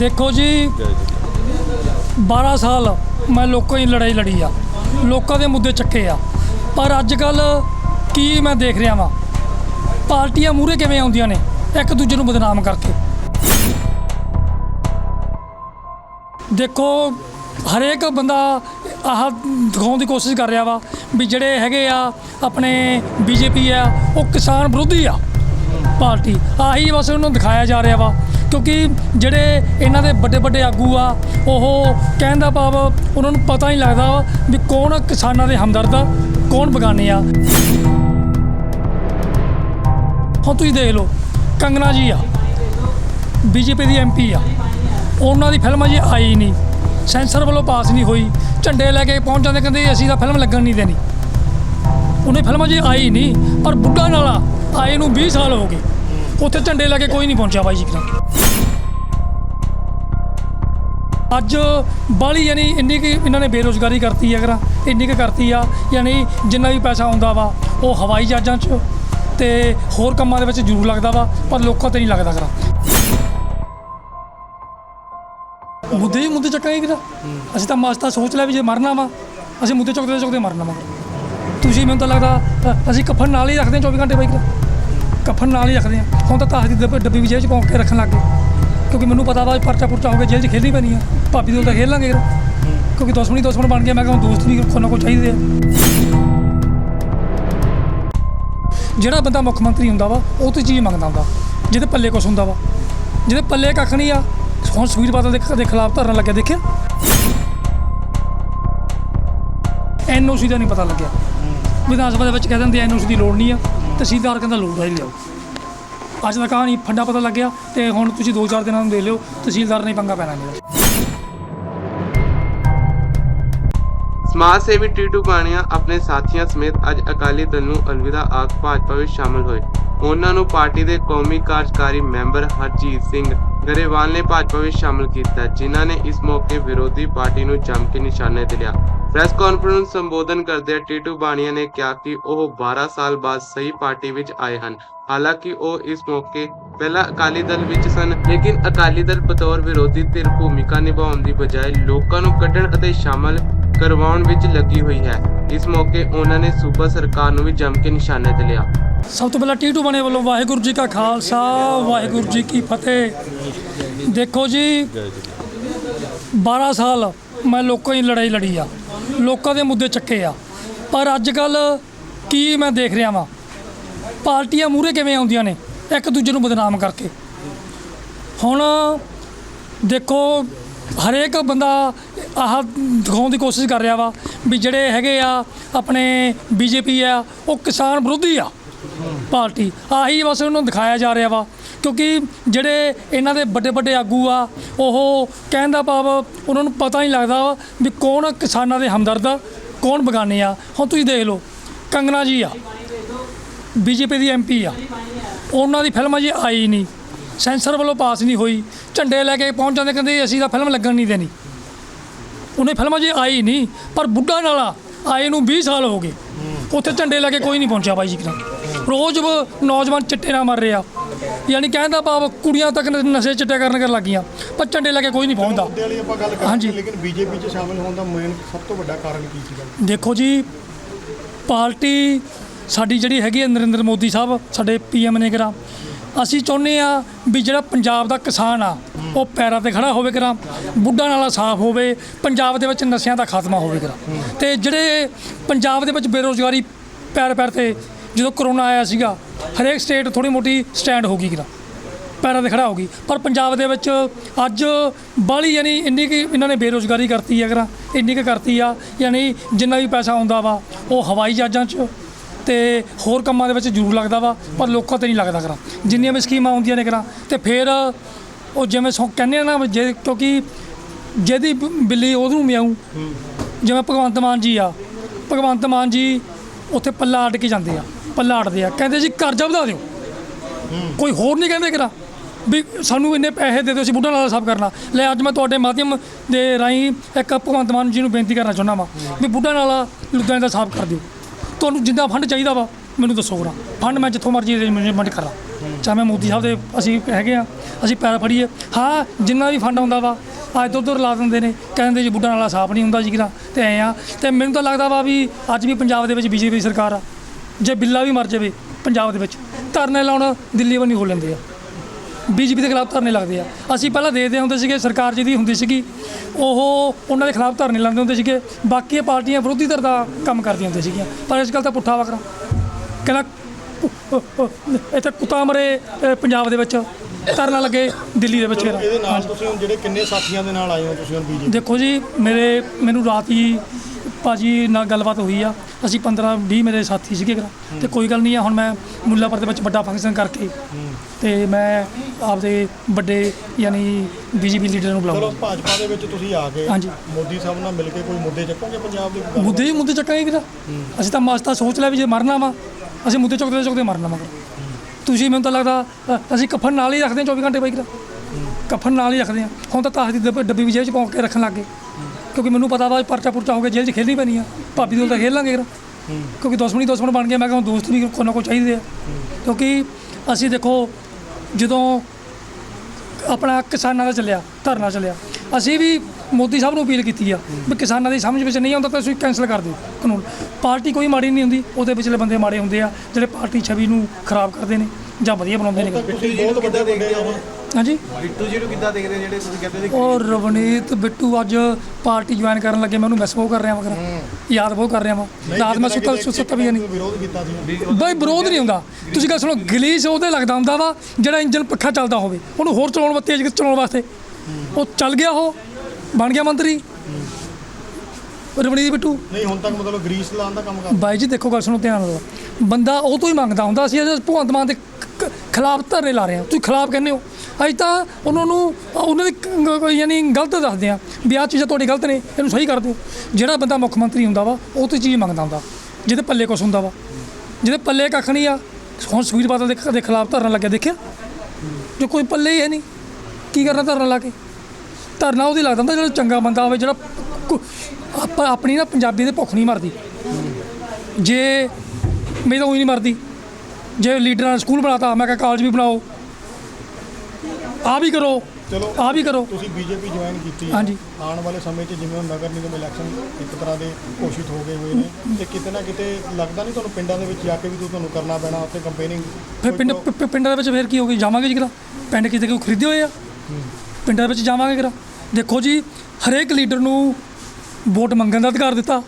ਦੇਖੋ ਜੀ 12 ਸਾਲ ਮੈਂ ਲੋਕਾਂ ਦੀ ਲੜਾਈ ਲੜੀ ਆ, ਲੋਕਾਂ ਦੇ ਮੁੱਦੇ ਚੱਕੇ ਆ। ਪਰ ਅੱਜ ਕੱਲ ਕੀ ਮੈਂ ਦੇਖ ਰਿਹਾ ਵਾਂ, ਪਾਰਟੀਆਂ ਮੂਹਰੇ ਕਿਵੇਂ ਆਉਂਦੀਆਂ ਨੇ, ਇੱਕ ਦੂਜੇ ਨੂੰ ਬਦਨਾਮ ਕਰਕੇ। ਦੇਖੋ, ਹਰੇਕ ਬੰਦਾ ਆਹ ਦਿਖਾਉਣ ਦੀ ਕੋਸ਼ਿਸ਼ ਕਰ ਰਿਹਾ ਵਾ ਵੀ ਜਿਹੜੇ ਹੈਗੇ ਆ, ਆਪਣੇ ਬੀਜੇਪੀ ਆ, ਉਹ ਕਿਸਾਨ ਵਿਰੋਧੀ ਆ ਪਾਰਟੀ। ਆਹੀ ਬਸ ਉਹਨੂੰ ਦਿਖਾਇਆ ਜਾ ਰਿਹਾ ਵਾ ਕਿਉਂਕਿ ਜਿਹੜੇ ਇਹਨਾਂ ਦੇ ਵੱਡੇ ਵੱਡੇ ਆਗੂ ਆ, ਉਹ ਕਹਿੰਦਾ ਭਾਵ ਉਹਨਾਂ ਨੂੰ ਪਤਾ ਨਹੀਂ ਲੱਗਦਾ ਵਾ ਵੀ ਕੌਣ ਕਿਸਾਨਾਂ ਦੇ ਹਮਦਰਦ ਆ, ਕੌਣ ਬਗਾਨੇ ਆ। ਹੁਣ ਤੁਸੀਂ ਦੇਖ ਲਓ, ਕੰਗਨਾ ਜੀ ਆ, ਬੀਜੇਪੀ ਦੀ ਐਮਪੀ ਆ, ਉਹਨਾਂ ਦੀ ਫਿਲਮ ਜੀ ਆਈ ਨਹੀਂ, ਸੈਂਸਰ ਵੱਲੋਂ ਪਾਸ ਨਹੀਂ ਹੋਈ, ਝੰਡੇ ਲੈ ਕੇ ਪਹੁੰਚ ਜਾਂਦੇ ਕਹਿੰਦੇ ਅਸੀਂ ਤਾਂ ਫਿਲਮ ਲੱਗਣ ਨਹੀਂ ਦੇਣੀ। ਉਹਨੇ ਫਿਲਮ ਜੀ ਆਈ ਨਹੀਂ, ਪਰ ਬੁੱਢਾ ਨਾਲਾ ਆਏ ਨੂੰ 20 ਸਾਲ ਹੋ ਗਏ। ਉੱਥੇ ਝੰਡੇ ਲੈ ਕੇ ਕੋਈ ਨਹੀਂ ਪਹੁੰਚਿਆ ਬਾਈ ਜੀ ਕਿਤੇ। ਅੱਜ ਬਾਲੀ ਯਾਨੀ ਇੰਨੀ ਕਿ ਇਹਨਾਂ ਨੇ ਬੇਰੋਜ਼ਗਾਰੀ ਕਰਤੀ ਹੈ ਅਗਰ ਇੰਨੀ ਕਿ ਕਰਤੀ ਆ ਯਾਨੀ ਜਿੰਨਾ ਵੀ ਪੈਸਾ ਆਉਂਦਾ ਵਾ ਉਹ ਹਵਾਈ ਜਹਾਜ਼ਾਂ 'ਚ ਤੇ ਹੋਰ ਕੰਮਾਂ ਦੇ ਵਿੱਚ ਜ਼ਰੂਰ ਲੱਗਦਾ ਵਾ ਪਰ ਲੋਕਾਂ ਤੇ ਨਹੀਂ ਲੱਗਦਾ ਕਰਾ ਮੁੱਦੇ ਹੀ ਮੁੱਦੇ ਚੱਕਾਂਗੇ ਕਿਰਾ ਅਸੀਂ ਤਾਂ ਮਸਤਾ ਸੋਚ ਲਿਆ ਵੀ ਜੇ ਮਰਨਾ ਵਾ ਅਸੀਂ ਮੁੱਦੇ ਚੁੱਕਦੇ ਚੁੱਕਦੇ ਮਰਨਾ ਵਾ। ਤੁਸੀਂ ਮੈਨੂੰ ਤਾਂ ਲੱਗਦਾ ਅ, ਅਸੀਂ ਕਫਨ ਨਾਲ ਹੀ ਰੱਖਦੇ ਹਾਂ 24 ਘੰਟੇ ਬਾਈ ਕਿਰਾ ਕਫਨ ਨਾਲ ਹੀ ਰੱਖਦੇ ਹਾਂ ਹੁਣ ਤਾਂ ਤਾਹ ਦੀ ਡੱਬ- ਡੱਬੀ ਵੀ ਜੇਬ 'ਚ ਪਾਉ ਕੇ ਰੱਖਣ ਲੱਗ ਗਏ। ਕਿਉਂਕਿ ਮੈਨੂੰ ਪਤਾ ਵਾ ਪਰਚਾ ਪੁਰਚਾ ਹੋ ਗਿਆ, ਜੇਲ੍ਹ 'ਚ ਖੇਲਣੀ ਪੈਣੀ ਆ। ਭਾਬੀ ਤੋਂ ਤਾਂ ਖੇਲ ਲਾਂਗੇ ਕਿਰਾ ਕਿਉਂਕਿ ਦੁਸ਼ਮਣੀ ਦੁਸ਼ਮਣ ਬਣ ਗਿਆ, ਮੈਂ ਕਿਹਾ ਹੁਣ ਦੋਸਤ ਵੀ ਕੋਈ ਨਾ ਕੋਈ ਚਾਹੀਦੇ ਆ। ਜਿਹੜਾ ਬੰਦਾ ਮੁੱਖ ਮੰਤਰੀ ਹੁੰਦਾ ਵਾ, ਉਹ ਤੇ ਚੀਜ਼ ਮੰਗਦਾ ਹੁੰਦਾ। ਜਿਹਦੇ ਪੱਲੇ ਕੁਛ ਹੁੰਦਾ ਵਾ। ਜਿਹਦੇ ਪੱਲੇ ਕੱਖ ਨਹੀਂ ਆ, ਹੁਣ ਸੁਖਬੀਰ ਬਾਦਲ ਦੇ ਖ- ਦੇ ਖਿਲਾਫ ਧਰਨ ਲੱਗਿਆ, ਦੇਖਿਆ? ਐਨਓਸੀ ਦਾ ਨਹੀਂ ਪਤਾ ਲੱਗਿਆ। ਵਿਧਾਨ ਸਭਾ ਦੇ ਵਿੱਚ ਕਹਿ ਦਿੰਦੇ ਐਨਓਸੀ ਦੀ ਲੋੜ ਨਹੀਂ ਆ। ਤਹਿਸੀਲਦਾਰ ਕਹਿੰਦਾ ਲੋੜ ਆ ਹੀ ਲਿਆਓ। ਅੱਜ ਦਾ ਕਹਾਣੀ ਫੰਡਾ ਪਤਾ ਲੱਗਿਆ ਤੇ ਹੁਣ ਤੁਸੀਂ 2-4 ਦਿਨਾਂ ਨੂੰ ਦੇ ਲਿਓ, ਤਹਿਸੀਲਦਾਰ ਨੇ ਪੰਗਾ ਪੈਣਾ ਮੇਰਾ ਸਮਾਜ ਸੇਵੀ ਟੀਟੂ ਬਾਣੀਆ ਆਪਣੇ ਸਾਥੀਆਂ ਸਮੇਤ ਅੱਜ ਅਕਾਲੀ ਦਲ ਨੂੰ ਅਲਵਿਦਾ ਆਖ ਭਾਜਪਾ ਵਿੱਚ ਸ਼ਾਮਲ ਹੋਏ। ਉਹਨਾਂ ਨੂੰ ਪਾਰਟੀ ਦੇ ਕੌਮੀ ਕਾਰਜਕਾਰੀ ਮੈਂਬਰ ਹਰਜੀਤ ਸਿੰਘ ਗਰੇਵਾਲ ਨੇ ਭਾਜਪਾ ਵਿੱਚ ਸ਼ਾਮਲ ਕੀਤਾ, ਜਿਨ੍ਹਾਂ ਨੇ ਇਸ ਮੌਕੇ ਵਿਰੋਧੀ ਪਾਰਟੀ ਨੂੰ ਜੰਮ ਕੇ ਨਿਸ਼ਾਨੇ ਤੇ ਲਿਆ। ਪ੍ਰੈਸ ਕਾਨਫਰੰਸ ਸੰਬੋਧਨ ਕਰਦਿਆਂ ਟੀਟੂ ਬਾਣੀਆ ਨੇ ਕਿਹਾ ਕਿ ਉਹ 12 ਸਾਲ ਬਾਅਦ ਸਹੀ ਪਾਰਟੀ ਵਿੱਚ ਆਏ ਹਨ। ਹਾਲਾਂਕਿ ਉਹ ਇਸ ਮੌਕੇ ਪਹਿਲਾਂ ਅਕਾਲੀ ਦਲ ਵਿੱਚ ਸਨ, ਲੇਕਿਨ ਅਕਾਲੀ ਦਲ ਬਤੌਰ ਵਿਰੋਧੀ ਧਿਰ ਭੂਮਿਕਾ ਨਿਭਾਉਣ ਦੀ ਬਜਾਏ ਲੋਕਾਂ ਨੂੰ ਕੱਢਣ ਅਤੇ ਸ਼ਾਮਲ ਕਰਵਾਉਣ ਵਿੱਚ ਲੱਗੀ ਹੋਈ ਹੈ। ਇਸ ਮੌਕੇ ਉਹਨਾਂ ਨੇ ਸੂਬਾ ਸਰਕਾਰ ਨੂੰ ਵੀ ਜੰਮ ਕੇ ਨਿਸ਼ਾਨੇ ਤੇ ਲਿਆ ਸਭ ਤੋਂ ਪਹਿਲਾਂ ਟੀਟੂ ਬਣੇ ਵੱਲੋਂ ਵਾਹਿਗੁਰੂ ਜੀ ਕਾ ਖਾਲਸਾ, ਵਾਹਿਗੁਰੂ ਜੀ ਕੀ ਫਤਿਹ। ਦੇਖੋ ਜੀ 12 ਸਾਲ ਮੈਂ ਲੋਕਾਂ ਦੀ ਲੜਾਈ ਲੜੀ ਆ। ਲੋਕਾਂ ਦੇ ਮੁੱਦੇ ਚੱਕੇ ਆ। ਪਰ ਅੱਜ ਕੱਲ ਕੀ ਮੈਂ ਦੇਖ ਰਿਹਾ ਵਾਂ? ਪਾਰਟੀਆਂ ਮੂਹਰੇ ਕਿਵੇਂ ਆਉਂਦੀਆਂ ਨੇ? ਇੱਕ ਦੂਜੇ ਨੂੰ ਬਦਨਾਮ ਕਰਕੇ। ਹੁਣ ਦੇਖੋ, ਹਰੇਕ ਬੰਦਾ ਆਹ ਦਿਖਾਉਣ ਦੀ ਕੋਸ਼ਿਸ਼ ਕਰ ਰਿਹਾ ਵਾ ਵੀ ਜਿਹੜੇ ਹੈਗੇ ਆ, ਆਪਣੇ ਬੀਜੇਪੀ ਆ, ਉਹ ਕਿਸਾਨ ਵਿਰੋਧੀ ਆ ਪਾਰਟੀ। ਆਹੀ ਬਸ ਉਹਨੂੰ ਦਿਖਾਇਆ ਜਾ ਰਿਹਾ ਵਾ। ਕਿਉਂਕਿ ਜਿਹੜੇ ਇਹਨਾਂ ਦੇ ਵੱਡੇ ਵੱਡੇ ਆਗੂ ਆ, ਉਹ ਕਹਿਣ ਦਾ ਭਾਵ ਉਹਨਾਂ ਨੂੰ ਪਤਾ ਨਹੀਂ ਲੱਗਦਾ ਵਾ ਵੀ ਕੌਣ ਕਿਸਾਨਾਂ ਦੇ ਹਮਦਰਦ ਆ ਕੌਣ ਬਗਾਨੇ ਆ। ਹੁਣ ਤੁਸੀਂ ਦੇਖ ਲਓ, ਕੰਗਨਾ ਜੀ ਆ, ਬੀਜੇਪੀ ਦੀ ਐਮਪੀ ਆ। ਉਹਨਾਂ ਦੀ ਫਿਲਮ ਅਜੇ ਆਈ ਨਹੀਂ, ਸੈਂਸਰ ਵੱਲੋਂ ਪਾਸ ਨਹੀਂ ਹੋਈ, ਝੰਡੇ ਲੈ ਕੇ ਪਹੁੰਚ ਜਾਂਦੇ ਕਹਿੰਦੇ ਅਸੀਂ ਤਾਂ ਫਿਲਮ ਲੱਗਣ ਨਹੀਂ ਦੇਣੀ। ਉਹਨੇ ਫਿਲਮ ਅਜੇ ਆਈ ਨਹੀਂ, ਪਰ ਬੁੱਢਾ ਨਾਲਾ ਆਏ ਨੂੰ 20 ਸਾਲ ਹੋ ਗਏ। ਉੱਥੇ ਝੰਡੇ ਲੈ ਕੇ ਕੋਈ ਨਹੀਂ ਪਹੁੰਚਿਆ ਬਾਈ ਜੀ ਕਿਤੇ। ਰੋਜ਼ ਨੌਜਵਾਨ ਚਿੱਟੇ ਨਾਲ ਮਰ ਰਿਹਾ। ਯਾਨੀ ਕਹਿਣ ਦਾ ਭਾਵ ਕੁੜੀਆਂ ਤੱਕ ਨਸ਼ੇ ਚਿੱਟੇ ਕਰਨ ਕਰ ਲੱਗੀਆਂ ਪਰ ਝੰਡੇ ਲੈ ਕੇ ਕੋਈ ਨਹੀਂ ਪਹੁੰਚਦਾ। ਮੁੱਦੇ ਵਾਲੀ ਆਪਾਂ ਗੱਲ ਹਾਂਜੀ। ਕਰਾਂਗੇ ਲੇਕਿਨ ਬੀਜੇਪੀ 'ਚ ਸ਼ਾਮਲ ਹੋਣ ਦਾ ਮੇਨ ਸਭ ਤੋਂ ਵੱਡਾ ਕਾਰਨ ਕੀ ਸੀਗਾ? ਦੇਖੋ ਜੀ ਪਾਰਟੀ ਸਾਡੀ ਜਿਹੜੀ ਹੈਗੀ ਹੈ ਨਰਿੰਦਰ ਮੋਦੀ ਸਾਹਿਬ ਸਾਡੇ ਪੀਐਮ ਨੇ ਕਰਾ। ਅਸੀਂ ਚਾਹੁੰਦੇ ਆ ਵੀ ਜਿਹੜਾ ਪੰਜਾਬ ਦਾ ਕਿਸਾਨ ਆ ਉਹ ਪੈਰਾਂ ਤੇ ਖੜਾ ਹੋਵੇ ਕਰਾ ਬੁੱਢਾ ਨਾਲਾ ਸਾਫ਼ ਹੋਵੇ ਪੰਜਾਬ ਦੇ ਵਿੱਚ ਨਸ਼ਿਆਂ ਦਾ ਖਾਤਮਾ ਹੋਵੇ ਕਰਾ। ਤੇ ਜਿਹੜੇ ਪੰਜਾਬ ਦੇ ਵਿੱਚ ਬੇਰੋਜ਼ਗਾਰੀ ਪੈਰ ਪੈਰ ਤੇ ਜਦੋਂ ਕਰੋਨਾ ਆਇਆ ਸੀਗਾ ਹਰੇਕ ਸਟੇਟ ਥੋੜੀ ਮੋਟੀ ਸਟੈਂਡ ਹੋ ਗਈ ਕਰਾ ਪੈਰਾਂ ਤੇ ਖੜਾ ਹੋ ਗਈ ਪਰ ਪੰਜਾਬ ਦੇ ਵਿੱਚ ਅੱਜ ਬਾਲੀ ਯਾਨੀ ਇੰਨੀ ਕਿ ਇਹਨਾਂ ਨੇ ਬੇਰੋਜ਼ਗਾਰੀ ਕਰਤੀ ਹੈ ਅਗਰ, ਇੰਨੀ ਕਿ ਕਰਤੀ ਆ, ਯਾਨੀ ਜਿੰਨਾ ਵੀ ਪੈਸਾ ਆਉਂਦਾ ਵਾ, ਉਹ ਹਵਾਈ ਜਹਾਜ਼ਾਂ 'ਚ ਤੇ ਹੋਰ ਕੰਮਾਂ ਦੇ ਵਿੱਚ ਜ਼ਰੂਰ ਲੱਗਦਾ ਵਾ, ਪਰ ਲੋਕਾਂ ਤੇ ਨਹੀਂ ਲੱਗਦਾ ਕਰਾਂ ਜਿੰਨੀਆਂ ਵੀ ਸਕੀਮਾਂ ਆਉਂਦੀਆਂ ਨੇ ਕਰਾਂ ਤੇ ਫਿਰ ਉਹ ਜਿਵੇਂ ਸੋ ਕਹਿੰਦੇ ਆ ਨਾ ਵੀ ਜੇ, ਕਿਉਂਕਿ ਜਿਹਦੀ ਬਿੱਲੀ ਉਹਨੂੰ ਮਿਆਉ ਜਿਵੇਂ ਭਗਵੰਤ ਮਾਨ ਜੀ ਆ, ਭਗਵੰਤ ਮਾਨ ਜੀ ਉੱਥੇ ਪੱਲਾ ਅੱਡ ਕੇ ਜਾਂਦੇ ਆ। ਪੱਲਾ ਅੱਡਦੇ ਆ। ਕਹਿੰਦੇ ਜੀ ਕਰਜ਼ਾ ਵਧਾ ਦਿਓ। ਕੋਈ ਹੋਰ ਨਹੀਂ ਕਹਿੰਦੇ ਕਿਰਾ ਵੀ ਸਾਨੂੰ ਇੰਨੇ ਪੈਸੇ ਦੇ ਦਿਓ, ਅਸੀਂ ਬੁੱਢਾ ਨਾਲ ਸਾਫ਼ ਕਰਨਾ। ਲੈ ਅੱਜ ਮੈਂ ਤੁਹਾਡੇ ਮਾਧਿਅਮ ਦੇ ਰਾਹੀਂ ਇੱਕ ਭਗਵੰਤ ਮਾਨ ਜੀ ਨੂੰ ਬੇਨਤੀ ਕਰਨਾ ਚਾਹੁੰਦਾ ਵਾਂ ਵੀ ਬੁੱਢਾ ਨਾਲਾ ਲੁਧਿਆਣੇ ਦਾ ਸਾਫ਼ ਕਰ ਦਿਓ। ਤੁਹਾਨੂੰ ਜਿੰਨਾ ਫੰਡ ਚਾਹੀਦਾ ਵਾ, ਮੈਨੂੰ ਦੱਸੋ ਕਰਾ ਫੰਡ ਮੈਂ ਜਿੱਥੋਂ ਮਰਜ਼ੀ ਅਰੇਂਜਮੈਂਟ ਕਰਾਂ। ਚਾਹੇ ਮੈਂ ਮੋਦੀ ਸਾਹਿਬ ਦੇ ਅਸੀਂ ਹੈਗੇ ਆ, ਅਸੀਂ ਪੈਰ ਫੜੀਏ। ਹਾਂ, ਜਿੰਨਾ ਵੀ ਫੰਡ ਆਉਂਦਾ ਵਾ, ਅੱਜ ਤੋਂ ਉਧਰ ਲਾ ਦਿੰਦੇ ਨੇ। ਕਹਿੰਦੇ ਜੀ ਬੁੱਢਾ ਨਾਲਾ ਸਾਫ਼ ਨਹੀਂ ਹੁੰਦਾ ਜੀ ਕਿਰਾ ਤੇ ਐ ਆ। ਤੇ ਮੈਨੂੰ ਤਾਂ ਲੱਗਦਾ ਵਾ ਵੀ ਅੱਜ ਵੀ ਪੰਜਾਬ ਦੇ ਵਿੱਚ ਬੀਜੇਪੀ ਸਰਕਾਰ ਆ। ਜੇ ਬਿੱਲਾ ਵੀ ਮਰ ਜਾਵੇ ਪੰਜਾਬ ਦੇ ਵਿੱਚ ਧਰਨੇ ਲਾਉਣ ਦਿੱਲੀ ਵੱਲ ਨਹੀਂ ਹੋ ਲੈਂਦੇ ਆ। ਬੀਜੇਪੀ ਦੇ ਖਿਲਾਫ ਧਰਨੇ ਲੱਗਦੇ ਆ। ਅਸੀਂ ਪਹਿਲਾਂ ਦੇਖਦੇ ਹੁੰਦੇ ਸੀਗੇ ਸਰਕਾਰ ਜਿਹਦੀ ਹੁੰਦੀ ਸੀਗੀ ਉਹ ਉਹਨਾਂ ਦੇ ਖਿਲਾਫ ਧਰਨੇ ਲਾਉਂਦੇ ਹੁੰਦੇ ਸੀਗੇ। ਬਾਕੀ ਪਾਰਟੀਆਂ ਵਿਰੋਧੀ ਧਿਰ ਦਾ ਕੰਮ ਕਰਦੀਆਂ ਹੁੰਦੀਆਂ ਸੀਗੀਆਂ। ਪਰ ਇਸ ਗੱਲ ਤਾਂ ਪੁੱਠਾ ਵਕਰਾ ਕਹਿੰਦਾ ਇੱਥੇ ਕੁੱਤਾ ਮਰੇ ਪੰਜਾਬ ਦੇ ਵਿੱਚ ਧਰਨਾ ਲੱਗੇ ਦਿੱਲੀ ਦੇ ਵਿੱਚ ਇਹਦੇ ਨਾਲ ਤੁਸੀਂ ਹੁਣ ਜਿਹੜੇ ਕਿੰਨੇ ਸਾਥੀਆਂ ਦੇ ਨਾਲ ਆਏ ਹੋ ਤੁਸੀਂ ਹੁਣ ਬੀਜੇਪੀ? ਦੇਖੋ ਜੀ ਮੇਰੇ ਮੈਨੂੰ ਰਾਤ ਹੀ ਭਾਜੀ ਨਾਲ ਗੱਲਬਾਤ ਹੋਈ ਆ ਅਸੀਂ 15 20 ਮੇਰੇ ਸਾਥੀ ਸੀਗੇ ਤੇ ਕੋਈ ਗੱਲ ਨਹੀਂ ਆ ਹੁਣ ਮੈਂ ਮੁੱਲਾਪੁਰ ਦੇ ਵਿੱਚ ਵੱਡਾ ਫੰਕਸ਼ਨ ਕਰਕੇ ਤੇ ਮੈਂ ਆਪਦੇ ਵੱਡੇ ਯਾਨੀ ਬੀਜੇਪੀ ਲੀਡਰ ਨੂੰ ਚਲੋ ਬੁਲਾਉਂਗਾ ਭਾਜਪਾ ਦੇ ਵਿੱਚ ਤੁਸੀਂ ਆ ਗਏ। ਹਾਂਜੀ। ਮੋਦੀ ਸਾਹਿਬ ਨਾਲ ਮਿਲ ਕੇ ਕੋਈ ਮੁੱਦੇ ਚੱਕੋਗੇ ਪੰਜਾਬ ਦੇ ਗੱਲ? ਮੁੱਦੇ ਹੀ ਮੁੱਦੇ ਚੱਕਾਂਗੇ ਕਿਰਾ ਅਸੀਂ ਤਾਂ ਮਾਸਤਾ ਸੋਚ ਲਿਆ ਵੀ ਜੇ ਮਰਨਾ ਵਾ ਅਸੀਂ ਮੁੱਦੇ ਚੁੱਕਦੇ ਚੁੱਕਦੇ ਮਰਨਾ ਵਾ। ਤੁਸੀਂ ਮੈਨੂੰ ਤਾਂ ਲੱਗਦਾ ਅ, ਅਸੀਂ ਕਫਨ ਨਾਲ ਹੀ ਰੱਖਦੇ ਹਾਂ 24 ਘੰਟੇ ਬਾਈ ਕਿਰਾ ਕਫਨ ਨਾਲ ਹੀ ਰੱਖਦੇ ਹਾਂ। ਹੁਣ ਤਾਂ ਤਾਸ਼ ਦੀ ਡੱਬ- ਡੱਬੀ ਵੀ ਜੇਬ 'ਚ ਪਾ ਕੇ ਰੱਖਣ ਲੱਗ ਗਏ। ਕਿਉਂਕਿ ਮੈਨੂੰ ਪਤਾ ਵਾ ਪਰਚਾ ਪੁਰਚਾ ਹੋ ਗਿਆ ਜੇਲ੍ਹ 'ਚ ਖੇਲਣੀ ਪੈਣੀ ਆ। ਭਾਬੀ ਕੋਲ ਤਾਂ ਖੇਲ ਲਾਂਗੇ ਕਿਰਾ ਕਿਉਂਕਿ ਦੁਸ਼ਮਣੀ ਦੁਸ਼ਮਣ ਬਣ ਗਿਆ ਮੈਂ ਕਿਹਾ ਦੋਸਤ ਵੀ ਕੋਈ ਨਾ ਕੋਈ ਚਾਹੀਦੇ ਆ। ਕਿਉਂਕਿ ਅਸੀਂ ਦੇਖੋ ਜਦੋਂ ਆਪਣਾ ਕਿਸਾਨਾਂ ਦਾ ਚੱਲਿਆ ਧਰਨਾ ਚੱਲਿਆ ਅਸੀਂ ਵੀ ਮੋਦੀ ਸਾਹਿਬ ਨੂੰ ਅਪੀਲ ਕੀਤੀ ਆ ਵੀ ਕਿਸਾਨਾਂ ਦੀ ਸਮਝ ਵਿੱਚ ਨਹੀਂ ਆਉਂਦਾ ਤਾਂ ਤੁਸੀਂ ਕੈਂਸਲ ਕਰ ਦਿਓ ਕਾਨੂੰਨ। ਪਾਰਟੀ ਕੋਈ ਮਾੜੀ ਨਹੀਂ ਹੁੰਦੀ ਉਹਦੇ ਵਿਚਲੇ ਬੰਦੇ ਮਾੜੇ ਹੁੰਦੇ ਆ ਜਿਹੜੇ ਪਾਰਟੀ ਛਵੀ ਨੂੰ ਖਰਾਬ ਕਰਦੇ ਨੇ ਜਾਂ ਵਧੀਆ ਬਣਾਉਂਦੇ ਨੇ। ਬਹੁਤ ਵੱਡੇ ਵੱਡੇ ਹੋ ਹਾਂਜੀ। ਬਿੱਟੂ ਜੀ ਨੂੰ ਕਿੱਦਾਂ ਦੇਖਦੇ ਜਿਹੜੇ ਤੁਸੀਂ ਕਹਿੰਦੇ ਸੀ ਉਹ ਰਵਨੀਤ ਬਿੱਟੂ ਅੱਜ ਪਾਰਟੀ ਜੁਆਇਨ ਕਰਨ ਲੱਗੇ ਮੈਂ ਉਹਨੂੰ ਮੈਸੇਜ ਬਹੁਤ ਕਰ ਰਿਹਾ ਵਾਂ ਯਾਦ ਬਹੁਤ ਕਰ ਰਿਹਾ ਵਾਂ। ਰਾਤ ਮੈਂ ਸੁੱਤਾ ਸੁੱਤਾ ਵੀ ਨਹੀਂ। ਵਿਰੋਧ ਕੀਤਾ ਸੀ ਬਈ ਵਿਰੋਧ ਨਹੀਂ ਹੁੰਦਾ। ਤੁਸੀਂ ਗੱਲ ਸੁਣੋ ਗਲੀਸ ਉਹਦੇ ਲੱਗਦਾ ਹੁੰਦਾ ਵਾ ਜਿਹੜਾ ਇੰਜਨ ਪੱਖਾ ਚੱਲਦਾ ਹੋਵੇ। ਉਹਨੂੰ ਹੋਰ ਚਲਾਉਣ ਵਾਸਤੇ ਤੇਜ਼ ਚਲਾਉਣ ਵਾਸਤੇ। ਉਹ ਚੱਲ ਗਿਆ ਉਹ। ਬਣ ਗਿਆ ਮੰਤਰੀ। ਰਵਨੀਤ ਬਿੱਟੂ। ਨਹੀਂ ਹੁਣ ਤੱਕ ਮਤਲਬ ਗਰੀਸ ਲਾਉਣ ਦਾ ਕੰਮ ਕਰ ਬਾਈ ਜੀ ਦੇਖੋ ਗੱਲ ਸੁਣੋ ਧਿਆਨ ਨਾਲ। ਬੰਦਾ ਉਹ ਤੋਂ ਹੀ ਮੰਗਦਾ ਹੁੰਦਾ ਅੱਜ ਭਗਵੰਤ ਮਾਨ ਦੇ ਖਿਲਾਫ ਧਰਨੇ ਲਾ ਰਹੇ ਹਾਂ। ਤੁਸੀਂ ਖਿਲਾਫ ਕਹਿੰਦੇ ਹੋ। ਅੱਜ ਤਾਂ ਉਹਨਾਂ ਨੂੰ, ਉਹਨਾਂ ਦੀ ਯਾਨੀ ਗਲਤ ਦੱਸਦੇ ਆ ਵੀ ਆਹ ਚੀਜ਼ਾਂ ਤੁਹਾਡੀ ਗਲਤ ਨੇ, ਇਹਨੂੰ ਸਹੀ ਕਰ ਦਿਓ। ਜਿਹੜਾ ਬੰਦਾ ਮੁੱਖ ਮੰਤਰੀ ਹੁੰਦਾ ਵਾ, ਉਹ ਤੋਂ ਚੀਜ਼ ਮੰਗਦਾ ਹੁੰਦਾ। ਜਿਹਦੇ ਪੱਲੇ ਕੁਛ ਹੁੰਦਾ ਵਾ। ਜਿਹਦੇ ਪੱਲੇ ਕੱਖ ਨਹੀਂ ਆ, ਹੁਣ ਸੁਖਬੀਰ ਬਾਦਲ ਦੇ ਖ- ਦੇ ਖਿਲਾਫ ਧਰਨਾ ਲੱਗਿਆ, ਦੇਖਿਆ? ਜੋ ਕੋਈ ਪੱਲੇ ਹੀ ਹੈ ਨਹੀਂ। ਕੀ ਕਰਨਾ ਧਰਨਾ ਲਾ ਕੇ? ਧਰਨਾ ਉਹਦੀ ਲੱਗਦਾ ਹੁੰਦਾ ਜਿਹੜਾ ਚੰਗਾ ਬੰਦਾ ਹੋਵੇ, ਜਿਹੜਾ ਆਪਣੀ ਨਾ ਪੰਜਾਬੀ ਦੇ ਭੁੱਖ ਨਹੀਂ ਮਰਦੀ। ਜੇ ਮੈਂ ਤਾਂ ਉਹੀ ਨਹੀਂ ਮਰਦੀ। ਜੇ ਲੀਡਰਾਂ ਨੇ ਸਕੂਲ ਬਣਾਤਾ ਮੈਂ ਕਿਹਾ ਕਾਲਜ ਵੀ ਬਣਾਓ। ਆ ਵੀ ਕਰੋ ਚਲੋ ਆ ਵੀ ਕਰੋ। ਤੁਸੀਂ ਬੀਜੇਪੀ ਜੁਆਇਨ ਕੀਤੀ। ਹੈ ਹਾਂਜੀ। ਆਉਣ ਵਾਲੇ ਸਮੇਂ 'ਚ ਜਿਵੇਂ ਹੁਣ ਨਗਰ ਨਿਗਮ ਇਲੈਕਸ਼ਨ ਇੱਕ ਤਰ੍ਹਾਂ ਦੇ ਘੋਸ਼ਿਤ ਹੋ ਗਏ ਹੋਏ ਨੇ ਤੇ ਕਿਤੇ ਨਾ ਕਿਤੇ ਲੱਗਦਾ ਨਹੀਂ ਤੁਹਾਨੂੰ ਪਿੰਡਾਂ ਦੇ ਵਿੱਚ ਜਾ ਕੇ ਵੀ ਤੁਹਾਨੂੰ ਕਰਨਾ ਪੈਣਾ ਉੱਥੇ ਕੰਪੇਨਿੰਗ ਫਿਰ ਪਿੰਡ ਪ- ਪ- ਪਿੰਡਾਂ ਦੇ ਵਿੱਚ ਫਿਰ ਕੀ ਹੋਊਗੀ ਜਾਵਾਂਗੇ ਜੀ ਕਿਰਾ ਪਿੰਡ ਕਿਤੇ ਕੋਈ ਖਰੀਦੇ ਹੋਏ ਆ? ਪਿੰਡਾਂ ਦੇ ਵਿੱਚ ਜਾਵਾਂਗੇ ਕਿਰਾ ਦੇਖੋ ਜੀ ਹਰੇਕ ਲੀਡਰ ਨੂੰ ਵੋਟ ਮੰਗਣ ਦਾ ਅਧਿਕਾਰ ਦਿੱਤਾ।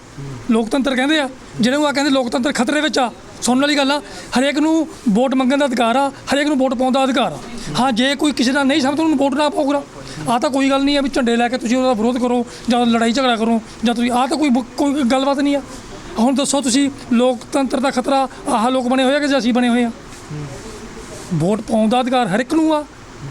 ਲੋਕਤੰਤਰ ਕਹਿੰਦੇ ਆ ਜਿਹੜੇ ਉਹ ਆ ਕਹਿੰਦੇ ਲੋਕਤੰਤਰ ਖਤਰੇ ਵਿੱਚ ਆ। ਸੁਣਨ ਵਾਲੀ ਗੱਲ ਆ, ਹਰੇਕ ਨੂੰ ਵੋਟ ਮੰਗਣ ਦਾ ਅਧਿਕਾਰ ਆ, ਹਰੇਕ ਨੂੰ ਵੋਟ ਪਾਉਣ ਦਾ ਅਧਿਕਾਰ ਆ। ਹਾਂ, ਜੇ ਕੋਈ ਕਿਸੇ ਦਾ ਨਹੀਂ ਸਮਝਦਾ ਉਹਨੂੰ ਵੋਟ ਨਾ ਪਾਊਗਾ ਆ ਤਾਂ ਕੋਈ ਗੱਲ ਨਹੀਂ ਆ ਵੀ ਝੰਡੇ ਲੈ ਕੇ ਤੁਸੀਂ ਉਹਦਾ ਵਿਰੋਧ ਕਰੋ, ਜਾਂ ਲੜਾਈ ਝਗੜਾ ਕਰੋ, ਜਾਂ ਤੁਸੀਂ ਆ ਤਾਂ ਕੋਈ ਕੋਈ ਗੱਲਬਾਤ ਨਹੀਂ ਆ। ਹੁਣ ਦੱਸੋ ਤੁਸੀਂ, ਲੋਕਤੰਤਰ ਦਾ ਖਤਰਾ, ਆਹ ਲੋਕ ਬਣੇ ਹੋਏ ਆ ਕਿ ਜਾਂ ਅਸੀਂ ਬਣੇ ਹੋਏ ਆ? ਵੋਟ ਪਾਉਣ ਦਾ ਅਧਿਕਾਰ ਹਰ ਇੱਕ ਨੂੰ ਆ,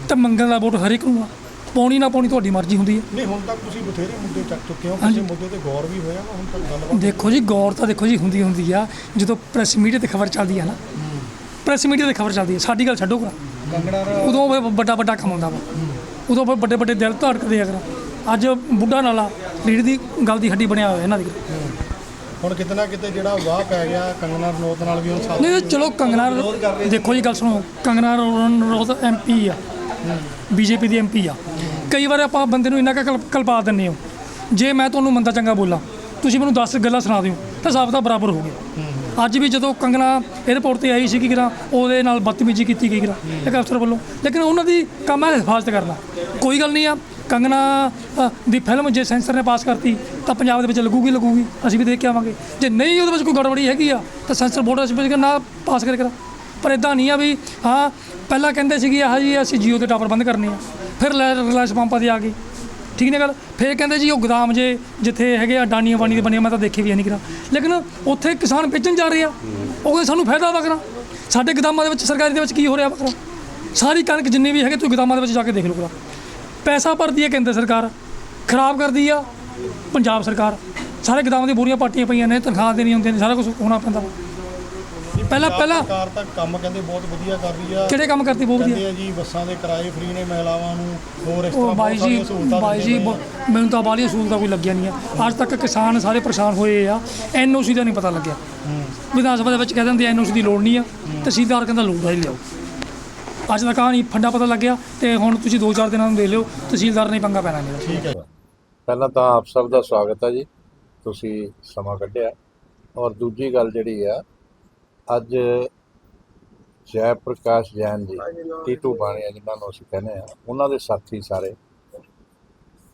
ਤੇ ਮੰਗਣ ਦਾ ਵੋਟ ਹਰ ਇੱਕ ਨੂੰ ਆ। ਪਾਉਣੀ ਨਾ ਪਾਉਣੀ ਤੁਹਾਡੀ ਮਰਜ਼ੀ ਹੁੰਦੀ ਹੈ। ਨਹੀਂ ਹੁਣ ਤੱਕ ਤੁਸੀਂ ਬਥੇਰੇ ਮੁੱਦੇ ਚੱਕ ਚੁੱਕੇ ਹੋ ਕਿਸੇ ਮੁੱਦੇ ਤੇ ਗੌਰ ਵੀ ਹੋਇਆ ਵਾ ਹੁਣ ਤੱਕ ਗੱਲਬਾਤ ਦੇਖੋ ਜੀ ਗੌਰ ਤਾਂ ਦੇਖੋ ਜੀ ਹੁੰਦੀ ਹੁੰਦੀ ਆ ਜਦੋਂ ਪ੍ਰੈਸ ਮੀਡੀਆ ਤੇ ਖਬਰ ਚੱਲਦੀ ਆ ਨਾ। ਪ੍ਰੈਸ ਮੀਡੀਆ ਤੇ ਖਬਰ ਚੱਲਦੀ ਆ ਸਾਡੀ ਗੱਲ ਛੱਡੋ ਕਰਾ ਉਦੋਂ ਫਿਰ ਵੱਡਾ ਵੱਡਾ ਕੰਮ ਹੁੰਦਾ ਵਾ। ਉਦੋਂ ਫਿਰ ਵੱਡੇ ਵੱਡੇ ਦਿਲ ਧੜਕਦੇ ਆ ਕਰਾ। ਅੱਜ ਬੁੱਢਾ ਨਾਲਾ ਰੀੜ ਦੀ ਗੱਲ ਦੀ ਹੱਡੀ ਬਣਿਆ ਹੋਇਆ ਇਹਨਾਂ ਦੀ। ਹੁਣ ਕਿਤੇ ਨਾ ਕਿਤੇ ਜਿਹੜਾ ਵਾਹ ਪੈ ਗਿਆ ਕੰਗਨਾ ਰਣੌਤ ਨਾਲ ਵੀ ਹੁਣ ਸਾਥ ਨਹੀਂ ਚਲੋ ਕੰਗਨਾ ਦੇਖੋ ਜੀ ਗੱਲ ਸੁਣੋ। ਕੰਗਨਾ ਰਣੌਤ ਐਮਪੀ ਆ। ਬੀਜੇਪੀ ਦੀ ਐਮਪੀ ਆ। ਕਈ ਵਾਰ ਆਪਾਂ ਬੰਦੇ ਨੂੰ ਇੰਨਾ ਕੁ ਕਲ- ਕਲਪਾ ਦਿੰਦੇ ਹੋ। ਜੇ ਮੈਂ ਤੁਹਾਨੂੰ ਮੰਦਾ ਚੰਗਾ ਬੋਲਾਂ, ਤੁਸੀਂ ਮੈਨੂੰ 10 ਗੱਲਾਂ ਸੁਣਾ ਦਿਓ, ਤਾਂ ਸਭ ਦਾ ਬਰਾਬਰ ਹੋ ਗਿਆ। ਅੱਜ ਵੀ ਜਦੋਂ ਕੰਗਣਾ 에ਅਰਪੋਰਟ ਤੇ ਆਈ ਸੀ ਕਿ ਕਿਰਾ ਉਹਦੇ ਨਾਲ ਬਦਤਮੀਜ਼ੀ ਕੀਤੀ ਗਈ ਕਿਰਾ ਇੱਕ ਅਫਸਰ ਵੱਲੋਂ। ਲੇਕਿਨ ਉਹਨਾਂ ਦੀ ਕੰਮ ਹੈ ਹਿਫਾਜ਼ਤ ਕਰਨਾ। ਕੋਈ ਗੱਲ ਨਹੀਂ ਆ, ਕੰਗਣਾ ਦੀ ਫਿਲਮ ਜੇ ਸੈਂਸਰ ਨੇ ਪਾਸ ਕਰਤੀ, ਤਾਂ ਪੰਜਾਬ ਦੇ ਵਿੱਚ ਲੱਗੂਗੀ ਲੱਗੂਗੀ, ਅਸੀਂ ਵੀ ਦੇਖ ਕੇ ਆਵਾਂਗੇ। ਜੇ ਨਹੀਂ, ਉਹਦੇ ਵਿੱਚ ਕੋਈ ਗੜਬੜੀ ਹੈਗੀ ਆ, ਤਾਂ ਸੈਂਸਰ ਬੋਰਡ ਅਸੀਂ ਵਿੱਚ ਨਾ ਪਾਸ ਕਰੇ ਕਰਾ ਪਰ ਇਦਾਂ ਨਹੀਂ ਆ ਵੀ, ਹਾਂ, ਪਹਿਲਾਂ ਕਹਿੰਦੇ ਸੀਗੇ ਆਹ ਜੀ, ਅਸੀਂ ਜੀਓ ਦੇ ਟਾਵਰ ਬੰਦ ਕਰਨੇ ਆ। ਫਿਰ ਲੈ ਰਿਲਾਇੰਸ ਪੰਪਾਂ ਦੀ ਆ ਗਏ। ਠੀਕ ਨਹੀਂ ਗੱਲ? ਫਿਰ ਕਹਿੰਦੇ ਜੀ ਉਹ ਗੋਦਾਮ ਜੇ ਜਿੱਥੇ ਹੈਗੇ ਆ, ਡਾਨੀਆਂ ਬਾਣੀ ਦੇ ਬਣੇ ਮੈਂ ਤਾਂ ਦੇਖੇ ਵੀ ਨਹੀਂ ਕਰਾ ਲੇਕਿਨ ਉੱਥੇ ਕਿਸਾਨ ਵੇਚਣ ਜਾ ਰਹੇ ਆ, ਉਹ ਕਹਿੰਦੇ ਸਾਨੂੰ ਫਾਇਦਾ ਵਾ ਕਰਾ। ਸਾਡੇ ਗੋਦਾਮਾਂ ਦੇ ਵਿੱਚ, ਸਰਕਾਰੀ ਦੇ ਵਿੱਚ ਕੀ ਹੋ ਰਿਹਾ ਵਾ ਸਾਰੀ ਕਣਕ ਜਿੰਨੀ ਵੀ ਹੈਗੇ ਤੁਸੀਂ ਗਦਾਮਾਂ ਦੇ ਵਿੱਚ ਜਾ ਕੇ ਦੇਖ ਲਓ ਕਰਾ। ਪੈਸਾ ਭਰਦੀ ਹੈ ਕੇਂਦਰ ਸਰਕਾਰ, ਖਰਾਬ ਕਰਦੀ ਆ ਪੰਜਾਬ ਸਰਕਾਰ। ਸਾਰੇ ਗੋਦਾਮਾਂ ਦੀਆਂ ਬੋਰੀਆਂ ਪਾਟੀਆਂ ਪਈਆਂ ਨੇ, ਤਨਖਾਹ ਦੇਣੀ ਹੁੰਦੀਆਂ ਨੇ ਸਾਰਾ ਕੁਝ ਹੋਣਾ ਪੈਂਦਾ। ਪਹਿਲਾਂ ਪਹਿਲਾਂ ਸਰਕਾਰ ਤਾਂ ਕੰਮ ਕਹਿੰਦੇ ਬਹੁਤ ਵਧੀਆ ਕਰ ਰਹੀ ਆ। ਕਿਹੜੇ ਕੰਮ ਕਰਤੀ ਬਹੁਤ ਵਧੀਆ? ਕਹਿੰਦੇ ਆ ਜੀ ਬੱਸਾਂ ਦੇ ਕਿਰਾਏ ਫ੍ਰੀ ਨੇ ਮਹਿਲਾਵਾਂ ਨੂੰ ਹੋਰ ਇਸ ਉਹ ਤਰ੍ਹਾਂ ਬਾਈ ਬਹੁਤ ਜੀ ਸਾਰੀਆਂ ਸਹੂਲਤਾਂ ਬਾਈ ਜੀ ਦਿੰਦੇ ਬ- ਮੈਨੂੰ ਤਾਂ ਬਾਹਲੀਆਂ ਸਹੂਲਤਾਂ ਕੋਈ ਲੱਗਿਆ ਨਹੀਂ ਆ। ਅੱਜ ਤੱਕ ਕਿਸਾਨ ਸਾਰੇ ਪਰੇਸ਼ਾਨ ਹੋਏ ਆ। ਐਨਓਸੀ ਦਾ ਨਹੀਂ ਪਤਾ ਲੱਗਿਆ। ਵਿਧਾਨ ਸਭਾ ਦੇ ਵਿੱਚ ਕਹਿ ਦਿੰਦੇ ਐਨਓਸੀ ਦੀ ਲੋੜ ਨਹੀਂ ਆ। ਤਹਿਸੀਲਦਾਰ ਕਹਿੰਦਾ ਲੋੜ ਆ ਹੀ ਲਿਆਓ। ਅੱਜ ਦਾ ਕਹਾਣੀ ਫੰਡਾ ਪਤਾ ਲੱਗਿਆ ਤੇ ਹੁਣ ਤੁਸੀਂ 2-4 ਦਿਨਾਂ ਨੂੰ ਦੇਖ ਲਿਓ। ਤਹਿਸੀਲਦਾਰ ਨੇ ਪੰਗਾ ਪੈਣਾ ਮੇਰਾ ਠੀਕ ਹੈ। ਪਹਿਲਾਂ ਤਾਂ ਆਪ ਸਭ ਦਾ ਸਵਾਗਤ ਹੈ ਜੀ। ਤੁਸੀਂ ਸਮਾਂ ਕੱਢਿਆ। ਔਰ ਦੂਜੀ ਗੱਲ ਜਿਹੜੀ ਆ ਅੱਜ ਜੈ ਪ੍ਰਕਾਸ਼ ਜੈਨ ਜੀ, ਟੀਟੂ ਬਾਣੀਆ ਜਿਨ੍ਹਾਂ ਨੂੰ ਅਸੀਂ ਕਹਿੰਦੇ ਆ ਉਹਨਾਂ ਦੇ ਸਾਥੀ ਸਾਰੇ।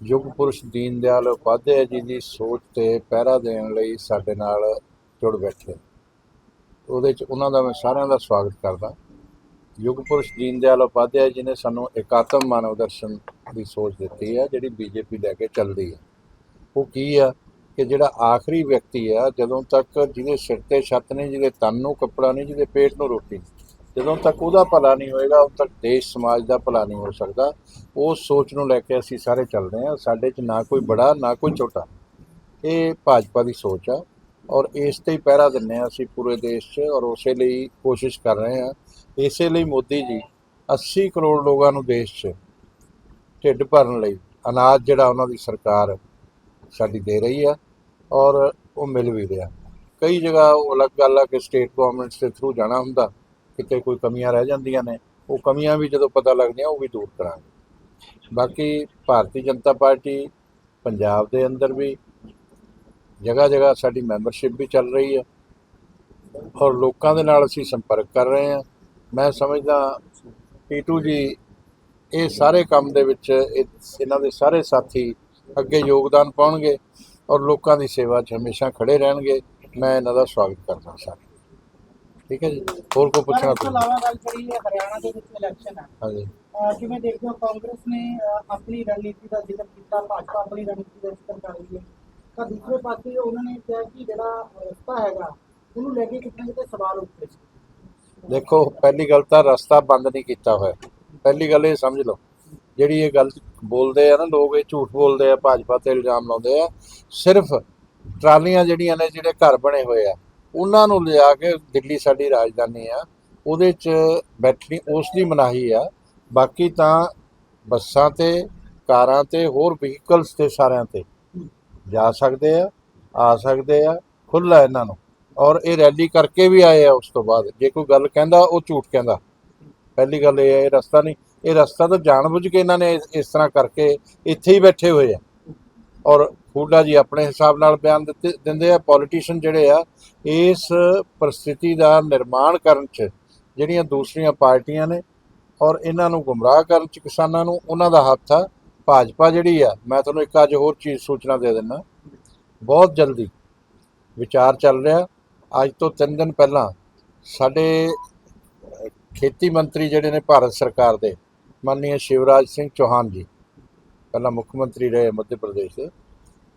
ਯੁੱਗ ਪੁਰਸ਼ ਦੀਨ ਦਿਆਲ ਉਪਾਧਿਆਏ ਜੀ ਦੀ ਸੋਚ ਤੇ ਪਹਿਰਾ ਦੇਣ ਲਈ ਸਾਡੇ ਨਾਲ ਜੁੜ ਬੈਠੇ ਉਹਦੇ ਚ ਉਹਨਾਂ ਦਾ ਮੈਂ ਸਾਰਿਆਂ ਦਾ ਸਵਾਗਤ ਕਰਦਾ। ਯੁੱਗ ਪੁਰਸ਼ ਦੀਨ ਦਿਆਲ ਉਪਾਧਿਆਏ ਜੀ ਨੇ ਸਾਨੂੰ ਇਕਾਤਮ ਮਾਨਵ ਦਰਸ਼ਨ ਦੀ ਸੋਚ ਦਿੱਤੀ ਹੈ, ਜਿਹੜੀ ਬੀਜੇਪੀ ਲੈ ਕੇ ਚੱਲਦੀ ਹੈ। ਉਹ ਕੀ ਆ? ਕਿ ਜਿਹੜਾ ਆਖਰੀ ਵਿਅਕਤੀ ਆ, ਜਦੋਂ ਤੱਕ ਜਿਹਦੇ ਸਿਰ ਤੇ ਛੱਤ ਨਹੀਂ, ਜਿਹਦੇ ਤਨ ਨੂੰ ਕੱਪੜਾ ਨਹੀਂ, ਜਿਹਦੇ ਪੇਟ ਨੂੰ ਰੋਟੀ ਨਹੀਂ, ਜਦੋਂ ਤੱਕ ਉਹਦਾ ਭਲਾ ਨਹੀਂ ਹੋਏਗਾ, ਉਦੋਂ ਤੱਕ ਦੇਸ਼, ਸਮਾਜ ਦਾ ਭਲਾ ਨਹੀਂ ਹੋ ਸਕਦਾ। ਉਸ ਸੋਚ ਨੂੰ ਲੈ ਕੇ ਅਸੀਂ ਸਾਰੇ ਚੱਲਦੇ ਹਾਂ। ਸਾਡੇ 'ਚ ਨਾ ਕੋਈ ਬੜਾ, ਨਾ ਕੋਈ ਛੋਟਾ। ਇਹ ਭਾਜਪਾ ਦੀ ਸੋਚ ਆ ਔਰ ਇਸ ਤੇ ਹੀ ਪਹਿਰਾ ਦਿੰਨੇ ਆ ਅਸੀਂ ਪੂਰੇ ਦੇਸ਼ 'ਚ ਔਰ ਉਸੇ ਲਈ ਕੋਸ਼ਿਸ਼ ਕਰ ਰਹੇ ਹਾਂ। ਇਸੇ ਲਈ ਮੋਦੀ ਜੀ 80 ਕਰੋੜ ਲੋਕਾਂ ਨੂੰ ਦੇਸ਼ 'ਚ ਢਿੱਡ ਭਰਨ ਲਈ ਅਨਾਜ ਜਿਹੜਾ ਉਹਨਾਂ ਦੀ ਸਰਕਾਰ ਸਾਡੀ ਦੇ ਰਹੀ ਆ। ਔਰ ਉਹ ਮਿਲ ਵੀ ਰਿਹਾ। ਕਈ ਜਗ੍ਹਾ ਉਹ ਅਲੱਗ ਗੱਲ ਆ ਕਿ ਸਟੇਟ ਗਵਰਨਮੈਂਟਸ ਦੇ ਥਰੂ ਜਾਣਾ ਹੁੰਦਾ, ਕਿਤੇ ਕੋਈ ਕਮੀਆਂ ਰਹਿ ਜਾਂਦੀਆਂ ਨੇ, ਉਹ ਕਮੀਆਂ ਵੀ ਜਦੋਂ ਪਤਾ ਲੱਗਦੀਆਂ, ਉਹ ਵੀ ਦੂਰ ਕਰਾਂਗੇ। ਬਾਕੀ ਭਾਰਤੀ ਜਨਤਾ ਪਾਰਟੀ ਪੰਜਾਬ ਦੇ ਅੰਦਰ ਵੀ ਜਗ੍ਹਾ ਜਗ੍ਹਾ ਸਾਡੀ ਮੈਂਬਰਸ਼ਿਪ ਵੀ ਚੱਲ ਰਹੀ ਹੈ ਔਰ ਲੋਕਾਂ ਦੇ ਨਾਲ ਅਸੀਂ ਸੰਪਰਕ ਕਰ ਰਹੇ ਹਾਂ। ਮੈਂ ਸਮਝਦਾ ਪੀਟੂ ਜੀ, ਇਹ ਸਾਰੇ ਕੰਮ ਦੇ ਵਿੱਚ ਇਹਨਾਂ ਦੇ ਸਾਰੇ ਸਾਥੀ ਅੱਗੇ ਯੋਗਦਾਨ ਪਾਉਣਗੇ। ਔਰ ਲੋਕਾਂ ਦੀ ਸੇਵਾ 'ਚ ਹਮੇਸ਼ਾ ਖੜੇ ਰਹਿਣਗੇ। ਮੈਂ ਇਹਨਾਂ ਦਾ ਸਵਾਗਤ ਕਰਦਾ ਸਾਰੇ ਠੀਕ ਹੈ ਜੀ? ਹੋਰ ਕੋਈ ਪੁੱਛਣਾ ਤੁਸੀਂ ਇਲਾਵਾ ਗੱਲ ਕਰੀ ਹੈ ਹਰਿਆਣਾ ਦੇ ਵਿੱਚ ਇਲੈਕਸ਼ਨ ਹੈ ਹਾਂਜੀ। ਕਿਵੇਂ ਦੇਖਦੇ ਹੋ ਕਾਂਗਰਸ ਨੇ ਆਪਣੀ ਰਣਨੀਤੀ ਦਾ ਜ਼ਿਕਰ ਕੀਤਾ ਭਾਜਪਾ ਆਪਣੀ ਰਣਨੀਤੀ ਦਾ ਜ਼ਿਕਰ ਕਰ ਰਹੀ ਹੈ। ਤਾਂ ਦੂਸਰੇ ਪਾਸੇ ਉਹਨਾਂ ਨੇ ਕਿਹਾ ਕਿ ਜਿਹੜਾ ਰਸਤਾ ਹੈਗਾ ਉਹਨੂੰ ਲੈ ਕੇ ਕਿਤੇ ਨਾ ਕਿਤੇ ਸਵਾਲ ਉੱਠੇ। ਦੇਖੋ ਪਹਿਲੀ ਗੱਲ ਤਾਂ ਰਸਤਾ ਬੰਦ ਨਹੀਂ ਕੀਤਾ ਹੋਇਆ। ਪਹਿਲੀ ਗੱਲ ਇਹ ਸਮਝ ਲਓ ਜਿਹੜੀ ਇਹ ਗੱਲ ਬੋਲਦੇ ਆ ਨਾ, ਲੋਕ ਇਹ ਝੂਠ ਬੋਲਦੇ ਆ, ਭਾਜਪਾ ਤੇ ਇਲਜ਼ਾਮ ਲਾਉਂਦੇ ਆ, ਸਿਰਫ ਟਰਾਲੀਆਂ ਜਿਹੜੀਆਂ ਨੇ, ਜਿਹੜੇ ਘਰ ਬਣੇ ਹੋਏ ਆ, ਉਹਨਾਂ ਨੂੰ ਲਿਜਾ ਕੇ ਦਿੱਲੀ ਸਾਡੀ ਰਾਜਧਾਨੀ ਆ, ਉਹਦੇ 'ਚ ਬੈਠਣੀ ਉਸ ਦੀ ਮਨਾਹੀ ਆ, ਬਾਕੀ ਤਾਂ ਬੱਸਾਂ ਤੇ, ਕਾਰਾਂ ਤੇ, ਹੋਰ ਵਹੀਕਲਸ ਤੇ ਸਾਰਿਆਂ ਤੇ ਜਾ ਸਕਦੇ ਆ ਆ ਸਕਦੇ ਆ, ਖੁੱਲ੍ਹਾ ਇਹਨਾਂ ਨੂੰ। ਔਰ ਇਹ ਰੈਲੀ ਕਰਕੇ ਵੀ ਆਏ ਆ ਉਸ ਤੋਂ ਬਾਅਦ, ਜੇ ਕੋਈ ਗੱਲ ਕਹਿੰਦਾ, ਉਹ ਝੂਠ ਕਹਿੰਦਾ। ਪਹਿਲੀ ਗੱਲ ਇਹ ਹੈ ਇਹ ਰਸਤਾ ਨਹੀਂ ਇਹ ਰਸਤਾ ਤਾਂ ਜਾਣਬੁੱਝ ਕੇ ਇਹਨਾਂ ਨੇ ਇਸ- ਇਸ ਤਰ੍ਹਾਂ ਕਰਕੇ ਇੱਥੇ ਹੀ ਬੈਠੇ ਹੋਏ ਆ। ਔਰ ਫੂਡਾ ਜੀ ਆਪਣੇ ਹਿਸਾਬ ਨਾਲ ਬਿਆਨ ਦਿੱਤੇ ਦਿੰਦੇ ਆ ਪੋਲੀਟੀਸ਼ੀਅਨ ਜਿਹੜੇ ਆ ਇਸ ਪਰਿਸਥਿਤੀ ਦਾ ਨਿਰਮਾਣ ਕਰਨ 'ਚ ਜਿਹੜੀਆਂ ਦੂਸਰੀਆਂ ਪਾਰਟੀਆਂ ਨੇ ਔਰ ਇਹਨਾਂ ਨੂੰ ਗੁੰਮਰਾਹ ਕਰਨ 'ਚ ਕਿਸਾਨਾਂ ਨੂੰ ਉਹਨਾਂ ਦਾ ਹੱਥ ਆ। ਭਾਜਪਾ ਜਿਹੜੀ ਆ ਮੈਂ ਤੁਹਾਨੂੰ ਇੱਕ ਅੱਜ ਹੋਰ ਚੀਜ਼ ਸੂਚਨਾ ਦੇ ਦਿੰਦਾ। ਬਹੁਤ ਜਲਦੀ ਵਿਚਾਰ ਚੱਲ ਰਿਹਾ। ਅੱਜ ਤੋਂ 3 ਦਿਨ ਪਹਿਲਾਂ ਸਾਡੇ ਅਹ, ਖੇਤੀ ਮੰਤਰੀ ਜਿਹੜੇ ਨੇ ਭਾਰਤ ਸਰਕਾਰ ਦੇ ਮਾਨਨੀय ਸ਼ਿਵਰਾਜ ਸਿੰਘ ਚੌਹਾਨ ਜੀ, ਪਹਿਲਾਂ ਮੁੱਖ ਮੰਤਰੀ ਰਹੇ ਮੱਧ ਪ੍ਰਦੇਸ਼ ਦੇ।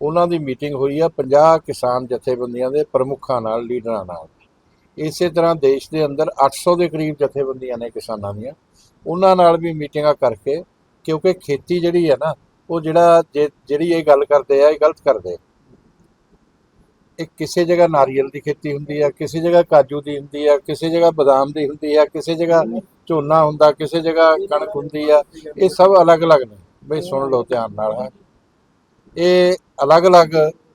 ਉਹਨਾਂ ਦੀ ਮੀਟਿੰਗ ਹੋਈ ਆ 50 ਕਿਸਾਨ ਜਥੇਬੰਦੀਆਂ ਦੇ ਪ੍ਰਮੁੱਖਾਂ ਨਾਲ, ਲੀਡਰਾਂ ਨਾਲ। ਇਸੇ ਤਰ੍ਹਾਂ ਦੇਸ਼ ਦੇ ਅੰਦਰ 800 ਦੇ ਕਰੀਬ ਜਥੇਬੰਦੀਆਂ ਨੇ ਕਿਸਾਨਾਂ ਦੀਆਂ। ਉਹਨਾਂ ਨਾਲ ਵੀ ਮੀਟਿੰਗਾਂ ਕਰਕੇ, ਕਿਉਂਕਿ ਖੇਤੀ ਜਿਹੜੀ ਹੈ ਨਾ, ਉਹ ਜਿਹੜਾ ਜੇ- ਜਿਹੜੀ ਇਹ ਗੱਲ ਕਰਦੇ ਆ, ਇਹ ਗਲਤ ਕਰਦੇ। ਇਹ ਕਿਸੇ ਜਗ੍ਹਾ ਨਾਰੀਅਲ ਦੀ ਖੇਤੀ ਹੁੰਦੀ ਆ, ਕਿਸੇ ਜਗ੍ਹਾ ਕਾਜੂ ਦੀ ਹੁੰਦੀ ਆ, ਕਿਸੇ ਜਗ੍ਹਾ ਬਦਾਮ ਦੀ ਹੁੰਦੀ ਆ, ਕਿਸੇ ਜਗ੍ਹਾ ਝੋਨਾ ਹੁੰਦਾ, ਕਿਸੇ ਜਗ੍ਹਾ ਕਣਕ ਹੁੰਦੀ ਆ, ਇਹ ਸਭ ਅਲੱਗ-ਅਲੱਗ ਨੇ। ਬਈ ਸੁਣ ਲਓ ਧਿਆਨ ਨਾਲ, ਹੈ। ਇਹ ਅਲੱਗ-ਅਲੱਗ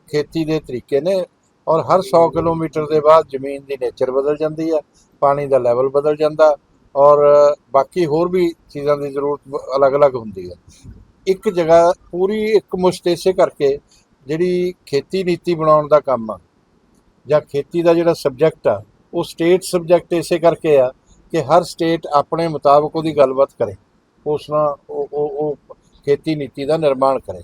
ਖੇਤੀ ਦੇ ਤਰੀਕੇ ਨੇ ਔਰ ਹਰ 100 ਕਿਲੋਮੀਟਰ ਦੇ ਬਾਅਦ ਜ਼ਮੀਨ ਦੀ ਨੇਚਰ ਬਦਲ ਜਾਂਦੀ ਆ, ਪਾਣੀ ਦਾ ਲੈਵਲ ਬਦਲ ਜਾਂਦਾ ਔਰ ਬਾਕੀ ਹੋਰ ਵੀ ਚੀਜ਼ਾਂ ਦੀ ਜ਼ਰੂਰਤ ਅਲੱਗ-ਅਲੱਗ ਹੁੰਦੀ ਹੈ ਇੱਕ ਜਗ੍ਹਾ ਪੂਰੀ ਇੱਕ ਮੁਸ਼ਤ ਇਸੇ ਕਰਕੇ ਜਿਹੜੀ ਖੇਤੀ ਨੀਤੀ ਬਣਾਉਣ ਦਾ ਕੰਮ ਆ ਜਾਂ ਖੇਤੀ ਦਾ ਜਿਹੜਾ ਸਬਜੈਕਟ ਆ, ਉਹ ਸਟੇਟ ਸਬਜੈਕਟ ਇਸੇ ਕਰਕੇ ਆ ਕਿ ਹਰ ਸਟੇਟ ਆਪਣੇ ਮੁਤਾਬਕ ਉਹਦੀ ਗੱਲਬਾਤ ਕਰੇ। ਉਸ ਨਾਲ ਉਹ ਉਹ ਖੇਤੀ ਨੀਤੀ ਦਾ ਨਿਰਮਾਣ ਕਰੇ।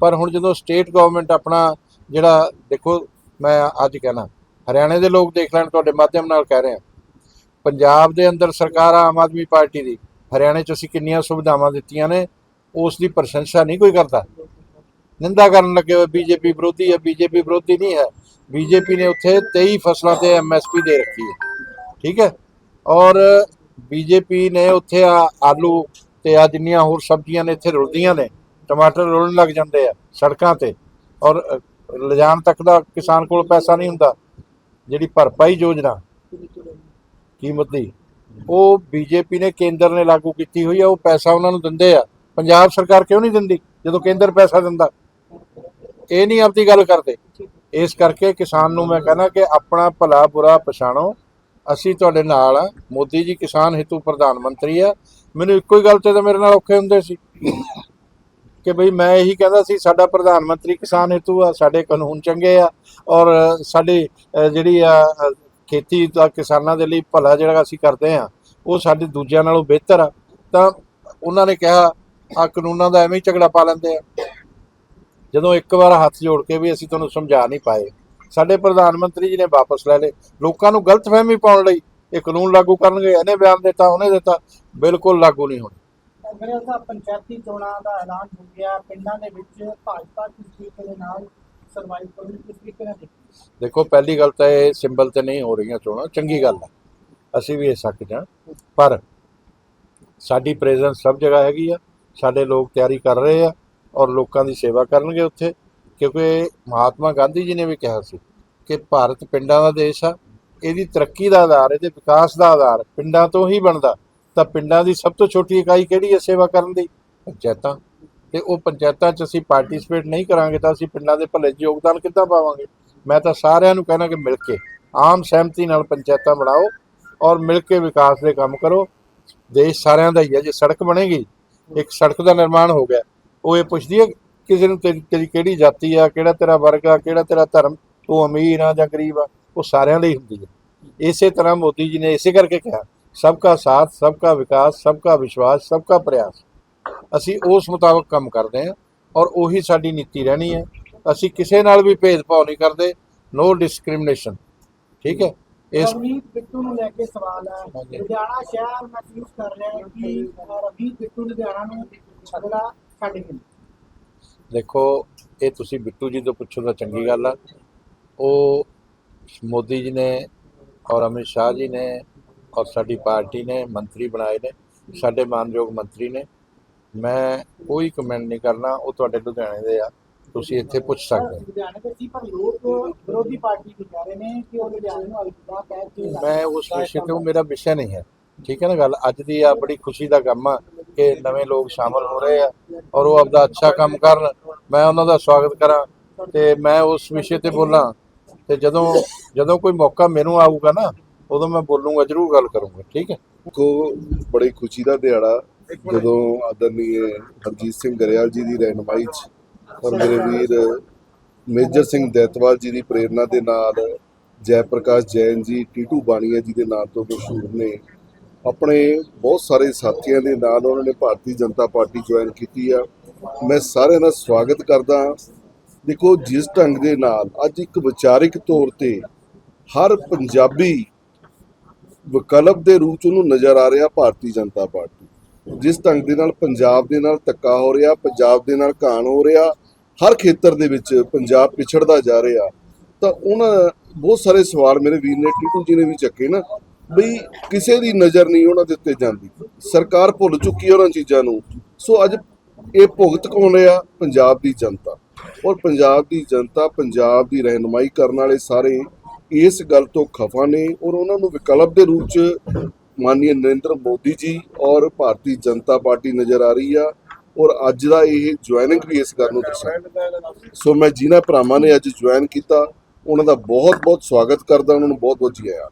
ਪਰ ਹੁਣ ਜਦੋਂ ਸਟੇਟ ਗਵਰਨਮੈਂਟ ਆਪਣਾ ਜਿਹੜਾ, ਦੇਖੋ ਮੈਂ ਅੱਜ ਕਹਿਣਾ, ਹਰਿਆਣੇ ਦੇ ਲੋਕ ਦੇਖ ਲੈਣ, ਤੁਹਾਡੇ ਮਾਧਿਅਮ ਨਾਲ ਕਹਿ ਰਹੇ ਹਾਂ ਪੰਜਾਬ ਦੇ ਅੰਦਰ ਸਰਕਾਰ ਆਮ ਆਦਮੀ ਪਾਰਟੀ ਦੀ। ਹਰਿਆਣੇ 'ਚ ਅਸੀਂ ਕਿੰਨੀਆਂ ਸੁਵਿਧਾਵਾਂ ਦਿੱਤੀਆਂ ਨੇ, ਉਸ ਦੀ ਪ੍ਰਸ਼ੰਸਾ ਨਹੀਂ ਕੋਈ ਕਰਦਾ। ਨਿੰਦਾ ਕਰਨ ਲੱਗੇ ਹੋਏ ਬੀਜੇਪੀ ਵਿਰੋਧੀ ਹੈ ਬੀਜੇਪੀ ਵਿਰੋਧੀ ਨਹੀਂ ਹੈ। ਬੀਜੇਪੀ ਨੇ ਉੱਥੇ 23 ਫਸਲਾਂ ਤੇ ਐਮਐਸਪੀ ਦੇ ਰੱਖੀ ਹੈ। ਠੀਕ ਹੈ? ਔਰ ਬੀਜੇਪੀ ਨੇ ਉੱਥੇ ਆ ਆਲੂ ਤੇ ਆ ਜਿੰਨੀਆਂ ਹੋਰ ਸਬਜ਼ੀਆਂ ਨੇ ਇੱਥੇ ਰੁਲਦੀਆਂ ਨੇ, ਟਮਾਟਰ ਰੁਲਣ ਲੱਗ ਜਾਂਦੇ ਆ ਸੜਕਾਂ ਤੇ ਔਰ ਲਿਜਾਣ ਤੱਕ ਦਾ ਕਿਸਾਨ ਕੋਲ ਪੈਸਾ ਨਹੀਂ ਹੁੰਦਾ। ਜਿਹੜੀ ਭਰਪਾਈ ਯੋਜਨਾ ਕੀਮਤ ਦੀ, ਉਹ ਬੀਜੇਪੀ ਨੇ ਕੇਂਦਰ ਨੇ ਲਾਗੂ ਕੀਤੀ ਹੋਈ ਆ, ਉਹ ਪੈਸਾ ਉਹਨਾਂ ਨੂੰ ਦਿੰਦੇ ਆ। ਪੰਜਾਬ ਸਰਕਾਰ ਕਿਉਂ ਨਹੀਂ ਦਿੰਦੀ, ਜਦੋਂ ਕੇਂਦਰ ਪੈਸਾ ਦਿੰਦਾ? ਇਹ ਨਹੀਂ ਆਪਦੀ ਗੱਲ ਕਰਦੇ। ਇਸ ਕਰਕੇ ਕਿਸਾਨ ਨੂੰ ਮੈਂ ਕਹਿੰਦਾ ਕਿ ਆਪਣਾ ਭਲਾ ਬੁਰਾ ਪਛਾਣੋ ਅਸੀਂ ਤੁਹਾਡੇ ਨਾਲ ਆ। ਮੋਦੀ ਜੀ ਕਿਸਾਨ ਹਿੱਤੂ ਪ੍ਰਧਾਨ ਮੰਤਰੀ ਆ। ਮੈਨੂੰ ਇੱਕੋ ਹੀ ਗੱਲ ਤੇ ਤਾਂ ਮੇਰੇ ਨਾਲ ਔਖੇ ਹੁੰਦੇ ਸੀ। ਕਿ ਬਈ ਮੈਂ ਇਹੀ ਕਹਿੰਦਾ ਸੀ, ਸਾਡਾ ਪ੍ਰਧਾਨ ਮੰਤਰੀ ਕਿਸਾਨ ਹਿੱਤੂ ਆ, ਸਾਡੇ ਕਾਨੂੰਨ ਚੰਗੇ ਆ ਔਰ ਸਾਡੀ ਜਿਹੜੀ ਆ, ਖੇਤੀ ਦਾ ਕਿਸਾਨਾਂ ਦੇ ਲਈ ਭਲਾ ਜਿਹੜਾ ਅਸੀਂ ਕਰਦੇ ਆ, ਉਹ ਸਾਡੇ ਦੂਜਿਆਂ ਨਾਲੋਂ ਬਿਹਤਰ ਆ। ਤਾਂ ਉਹਨਾਂ ਨੇ ਕਿਹਾ ਆ ਕਾਨੂੰਨਾਂ ਦਾ ਐਵੇਂ ਹੀ ਝਗੜਾ ਪਾ ਲੈਂਦੇ ਆ। ਜਦੋਂ ਇੱਕ ਵਾਰ ਹੱਥ ਜੋੜ ਕੇ ਵੀ ਅਸੀਂ ਤੁਹਾਨੂੰ ਸਮਝਾ ਨਹੀਂ ਪਾਏ। ਸਾਡੇ ਪ੍ਰਧਾਨ ਮੰਤਰੀ ਜੀ ਨੇ ਵਾਪਸ ਲੈ ਲਏ। ਲੋਕਾਂ ਨੂੰ ਗਲਤਫਹਿਮੀ ਪਾਉਣ ਲਈ ਇਹ ਕਾਨੂੰਨ ਲਾਗੂ ਕਰਨਗੇ ਇਹਨੇ ਬਿਆਨ ਦਿੱਤਾ ਉਹਨੇ ਦਿੱਤਾ ਬਿਲਕੁਲ ਲਾਗੂ ਨਹੀਂ ਹੋਣੇ। ਮੇਰੇ ਸਾਹਿਬ ਪੰਚਾਇਤੀ ਚੋਣਾਂ ਦਾ ਐਲਾਨ ਹੋ ਗਿਆ ਪਿੰਡਾਂ ਦੇ ਵਿੱਚ ਭਾਜਪਾ ਕਿਸ ਤਰੀਕੇ ਦੇ ਨਾਲ ਸਰਵਾਈਵ ਕਰੂਗੀ ਕਿਸ ਤਰੀਕੇ ਨਾਲ ਦੇਖੀ ਪਹਿਲੀ ਗੱਲ ਤਾਂ ਇਹ ਸਿੰਬਲ ਤੇ ਨਹੀਂ ਹੋ ਰਹੀਆਂ ਚੋਣਾਂ ਚੰਗੀ ਗੱਲ ਹੈ। ਅਸੀਂ ਵੀ ਇਹ ਸੱਕ ਜਾਂ ਪਰ ਸਾਡੀ ਪ੍ਰੈਜ਼ੈਂਸ ਸਭ ਜਗ੍ਹਾ ਹੈਗੀ ਆ ਸਾਡੇ ਲੋਕ ਤਿਆਰੀ ਕਰ ਰਹੇ ਆ ਔਰ ਲੋਕਾਂ ਦੀ ਸੇਵਾ ਕਰਨਗੇ ਉੱਥੇ। ਕਿਉਂਕਿ ਮਹਾਤਮਾ ਗਾਂਧੀ ਜੀ ਨੇ ਵੀ ਕਿਹਾ ਸੀ ਕਿ ਭਾਰਤ ਪਿੰਡਾਂ ਦਾ ਦੇਸ਼ ਆ, ਇਹਦੀ ਤਰੱਕੀ ਦਾ ਆਧਾਰ ਇਹਦੇ ਵਿਕਾਸ ਦਾ ਆਧਾਰ ਪਿੰਡਾਂ ਤੋਂ ਹੀ ਬਣਦਾ। ਤਾਂ ਪਿੰਡਾਂ ਦੀ ਸਭ ਤੋਂ ਛੋਟੀ ਇਕਾਈ ਕਿਹੜੀ ਹੈ ਸੇਵਾ ਕਰਨ ਦੀ? ਪੰਚਾਇਤਾਂ। ਤੇ ਉਹ ਪੰਚਾਇਤਾਂ 'ਚ ਅਸੀਂ ਪਾਰਟਿਸਿਪੇਟ ਨਹੀਂ ਕਰਾਂਗੇ ਤਾਂ ਅਸੀਂ ਪਿੰਡਾਂ ਦੇ ਭਲੇ 'ਚ ਯੋਗਦਾਨ ਕਿੱਦਾਂ ਪਾਵਾਂਗੇ? ਮੈਂ ਤਾਂ ਸਾਰਿਆਂ ਨੂੰ ਕਹਿਣਾ ਕਿ ਮਿਲ ਕੇ, ਆਮ ਸਹਿਮਤੀ ਨਾਲ ਪੰਚਾਇਤਾਂ ਬਣਾਓ ਔਰ ਮਿਲ ਕੇ ਵਿਕਾਸ ਦੇ ਕੰਮ ਕਰੋ। ਦੇਸ਼ ਸਾਰਿਆਂ ਦਾ ਹੀ ਹੈ। ਜੇ ਸੜਕ ਬਣੇਗੀ, ਇੱਕ ਸੜਕ ਦਾ ਨਿਰਮਾਣ ਹੋ ਗਿਆ, ਉਹ ਇਹ ਪੁੱਛਦੀ ਹੈ ਕਿਸੇ ਨੂੰ ਤੇਰੀ ਤੇਰੀ ਕਿਹੜੀ ਜਾਤੀ ਆ ਕਿਹੜਾ ਤੇਰਾ ਵਰਗ ਆ ਕਿਹੜਾ ਤੇਰਾ ਧਰਮ ਤੂੰ ਅਮੀਰ ਆ ਜਾਂ ਗਰੀਬ ਆ ਉਹ ਸਾਰਿਆਂ ਲਈ ਹੁੰਦੀ ਹੈ। ਇਸੇ ਤਰ੍ਹਾਂ ਮੋਦੀ ਜੀ ਨੇ ਇਸੇ ਕਰਕੇ ਕਿਹਾ ਸਬਕਾ ਸਾਥ ਸਬਕਾ ਵਿਕਾਸ ਸਬਕਾ ਵਿਸ਼ਵਾਸ ਸਬਕਾ ਪ੍ਰਯਾਸ। ਅਸੀਂ ਉਸ ਮੁਤਾਬਕ ਕੰਮ ਕਰਦੇ ਹਾਂ ਔਰ ਉਹੀ ਸਾਡੀ ਨੀਤੀ ਰਹਿਣੀ ਹੈ। ਅਸੀਂ ਕਿਸੇ ਨਾਲ ਵੀ ਭੇਦਭਾਵ ਨਹੀਂ ਕਰਦੇ ਨੋ ਡਿਸਕ੍ਰਿਮੀਨੇਸ਼ਨ ਠੀਕ ਹੈ? ਇਸ ਬਿੱਟੂ ਨੂੰ ਲੈ ਕੇ ਸਵਾਲ ਹੈ। ਲੁਧਿਆਣਾ ਸ਼ਹਿਰ ਮਹਿਸੂਸ ਕਰ ਰਿਹਾ ਹੈ ਕਿ ਅ, ਰਵਨੀਤ ਬਿੱਟੂ ਲੁਧਿਆਣਾ ਨੂੰ ਅਗਲਾ ਛੱਡ ਗਏ ਦੇਖੋ ਇਹ ਤੁਸੀਂ ਬਿੱਟੂ ਜੀ ਤੋਂ ਪੁੱਛੋ ਤਾਂ ਚੰਗੀ ਗੱਲ ਆ। ਉਹ ਮੋਦੀ ਜੀ ਨੇ ਔਰ ਅਮਿਤ ਸ਼ਾਹ ਜੀ ਨੇ ਔਰ ਸਾਡੀ ਪਾਰਟੀ ਨੇ ਮੰਤਰੀ ਬਣਾਏ ਨੇ ਸਾਡੇ ਮਾਨਯੋਗ ਮੰਤਰੀ ਨੇ। ਮੈਂ ਕੋਈ ਕਮੈਂਟ ਨਹੀਂ ਕਰਨਾ ਉਹ ਤੁਹਾਡੇ ਲੁਧਿਆਣੇ ਦੇ ਆ। ਤੁਸੀਂ ਇੱਥੇ ਪੁੱਛ ਸਕਦੇ ਹੋ। ਲੁਧਿਆਣੇ ਦੇ ਸੀ ਪਰ ਲੋਕ ਵਿਰੋਧੀ ਪਾਰਟੀ ਨੂੰ ਕਹਿ ਰਹੇ ਨੇ ਕਿ ਉਹ ਲੁਧਿਆਣੇ ਨੂੰ ਅਲਵਿਦਾ ਕਹਿ ਕੇ ਮੈਂ ਉਸ ਵਿਸ਼ੇ ਤੇ ਉਹ ਮੇਰਾ ਵਿਸ਼ਾ ਨਹੀਂ ਹੈ। ਠੀਕ ਹੈ ਨਾ ਗੱਲ? ਅੱਜ ਦੀ ਆ ਬੜੀ ਖੁਸ਼ੀ ਦਾ ਕੰਮ ਆ ਕਿ ਨਵੇਂ ਲੋਕ ਸ਼ਾਮਲ ਹੋ ਰਹੇ ਆ ਔਰ ਉਹ ਆਪਦਾ ਅੱਛਾ ਕੰਮ ਕਰਨ। ਮੈਂ ਉਹਨਾਂ ਦਾ ਸਵਾਗਤ ਕਰਾਂ ਤੇ ਮੈਂ ਉਸ ਵਿਸ਼ੇ ਤੇ ਬੋਲਾਂ ਤੇ ਜਦੋਂ ਜਦੋਂ ਕੋਈ ਮੌਕਾ ਮੈਨੂੰ ਆਊਗਾ ਨਾ, ਉਦੋਂ ਮੈਂ ਬੋਲੂੰਗਾ, ਜ਼ਰੂਰ ਗੱਲ ਕਰੂੰਗਾ, ਠੀਕ ਹੈ? ਕੋ ਬੜੀ ਖੁਸ਼ੀ ਦਾ ਦਿਹਾੜਾ ਜਦੋਂ ਆਦਰਨੀਏ ਹਰਜੀਤ ਸਿੰਘ ਗਰੇਵਾਲ ਜੀ ਦੀ ਰਹਿਨਮਾਈ 'ਚ ਔਰ ਮੇਰੇ ਵੀਰ ਮੇਜਰ ਸਿੰਘ ਦੈਤਵਾਲ ਜੀ ਦੀ ਪ੍ਰੇਰਣਾ ਦੇ ਨਾਲ ਜੈ ਪ੍ਰਕਾਸ਼ ਜੈਨ ਜੀ, ਟੀਟੂ ਬਾਣੀਆ ਜੀ ਦੇ ਨਾਂ ਤੋਂ ਮਸ਼ਹੂਰ ਨੇ ਆਪਣੇ ਬਹੁਤ ਸਾਰੇ ਸਾਥੀਆਂ ਦੇ ਨਾਲ ਉਹਨਾਂ ਨੇ ਭਾਰਤੀ ਜਨਤਾ ਪਾਰਟੀ ਜੁਆਇਨ ਕੀਤੀ ਆ। ਮੈਂ ਸਾਰਿਆਂ ਦਾ ਸਵਾਗਤ ਕਰਦਾ ਦੇਖੋ, ਜਿਸ ਢੰਗ ਦੇ ਨਾਲ ਅੱਜ ਇੱਕ ਵਿਚਾਰਿਕ ਤੌਰ ਤੇ ਹਰ ਪੰਜਾਬੀ ਵਿਕਲਪ ਦੇ ਰੂਪ ਚ ਉਹਨੂੰ ਨਜ਼ਰ ਆ ਰਿਹਾ ਭਾਰਤੀ ਜਨਤਾ ਪਾਰਟੀ। ਜਿਸ ਢੰਗ ਦੇ ਨਾਲ ਪੰਜਾਬ ਦੇ ਨਾਲ ਧੱਕਾ ਹੋ ਰਿਹਾ, ਪੰਜਾਬ ਦੇ ਨਾਲ ਘਾਣ ਹੋ ਰਿਹਾ, ਹਰ ਖੇਤਰ ਦੇ ਵਿੱਚ ਪੰਜਾਬ ਪਿਛੜਦਾ ਜਾ ਰਿਹਾ। ਤਾਂ ਉਹਨਾਂ ਬਹੁਤ ਸਾਰੇ ਸਵਾਲ ਮੇਰੇ ਵੀਰ ਨੇ, ਟੀਟੂ ਜੀ ਨੇ ਵੀ ਚੱਕੇ ਨਾ। ਬਈ ਕਿਸੇ ਦੀ ਨਜ਼ਰ ਨਹੀਂ ਉਹਨਾਂ ਦੇ ਉੱਤੇ ਜਾਂਦੀ। ਸਰਕਾਰ ਭੁੱਲ ਚੁੱਕੀ ਹੈ ਉਹਨਾਂ ਚੀਜ਼ਾਂ ਨੂੰ। ਸੋ ਅੱਜ ਇਹ ਭੁਗਤ ਕੌਣ ਰਿਹਾ? ਪੰਜਾਬ ਦੀ ਜਨਤਾ। ਔਰ ਪੰਜਾਬ ਦੀ ਜਨਤਾ ਪੰਜਾਬ ਦੀ ਰਹਿਨਮਾਈ ਕਰਨ ਵਾਲੇ ਸਾਰੇ ਇਸ ਗੱਲ ਤੋਂ ਖਫਾ ਨੇ ਔਰ ਉਹਨਾਂ ਨੂੰ ਵਿਕਲਪ ਦੇ ਰੂਪ ਚ ਮਾਨਨੀय ਨਰਿੰਦਰ ਮੋਦੀ ਜੀ ਔਰ ਭਾਰਤੀ ਜਨਤਾ ਪਾਰਟੀ ਨਜ਼ਰ ਆ ਰਹੀ ਆ ਔਰ ਅੱਜ ਦਾ ਇਹ ਜੁਆਇਨਿੰਗ ਵੀ ਇਸ ਗੱਲ ਨੂੰ ਦਰਸਾਉਂਦਾ ਸੋ ਮੈਂ ਜਿਨ੍ਹਾਂ ਭਰਾਵਾਂ ਨੇ ਅੱਜ ਜੁਆਇਨ ਕੀਤਾ। ਉਹਨਾਂ ਦਾ ਬਹੁਤ ਬਹੁਤ ਸਵਾਗਤ ਕਰਦਾ। ਉਹਨਾਂ ਨੂੰ ਬਹੁਤ ਬਹੁਤ ਜੀ ਆਇਆਂ